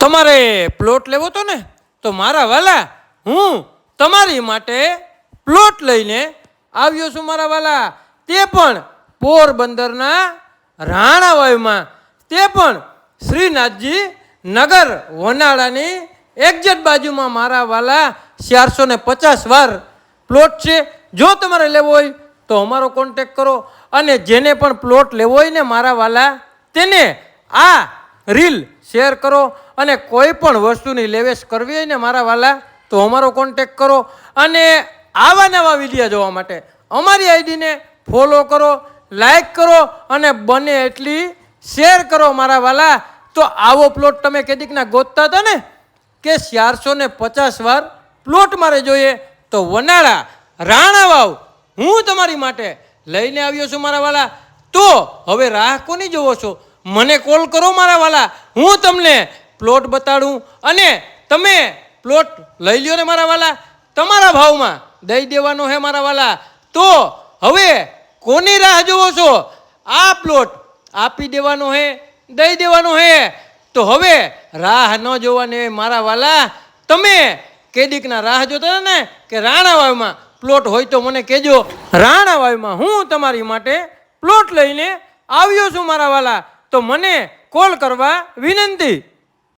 તમારે પ્લોટ લેવો તો ને? તો મારા વાલા, હું તમારી માટે પ્લોટ લઈને આવ્યો છું મારા વાલા. તે પણ પોરબંદરના રાણાવાયુમાં તે પણ શ્રીનાથજી નગર વનાળાની એક્ઝેટ બાજુમાં મારા વાલા ચારસો ને પચાસ વાર પ્લોટ છે. જો તમારે લેવો હોય તો અમારો કોન્ટેક કરો અને જેને પણ પ્લોટ લેવો હોય ને મારા વાલા, તેને આ રીલ શેર કરો અને કોઈ પણ વસ્તુની લેવેશ કરવી હોય ને મારા વાલા, તો અમારો કોન્ટેક કરો અને આવા નવા વિડીયા જોવા માટે અમારી આઈડીને ફોલો કરો લાઈક કરો અને બને એટલી શેર કરો મારા વાલા. તો આવો પ્લોટ તમે કેદીકના ગોતતા હતા ને, કે ચારસો ને પચાસ વાર પ્લોટ મારે જોઈએ, તો વનાળા, રાણાવાવ, હું તમારી માટે લઈને આવ્યો છું મારા વાલા. તો હવે રાહ કોની જોવો છો? મને કોલ કરો મારા વાલા. હું તમને પ્લોટ બતાડું અને તમે પ્લોટ લઈ લ્યો ને મારા વાલા. તમારા ભાવમાં દઈ દેવાનો હે મારા વાલા. તો હવે કોની રાહ જોવો છો? આ પ્લોટ આપી દેવાનો હે, દઈ દેવાનો હે. તો હવે રાહ ન જોવાની મારા વાલા. તમે કેદીકના રાહ જોતા ને કે રાણાવાવમાં પ્લોટ હોય તો મને કહેજો. રાણાવાવમાં હું તમારી માટે પ્લોટ લઈને આવ્યો છું મારા વાલા. તો મને કોલ કરવા વિનંતી.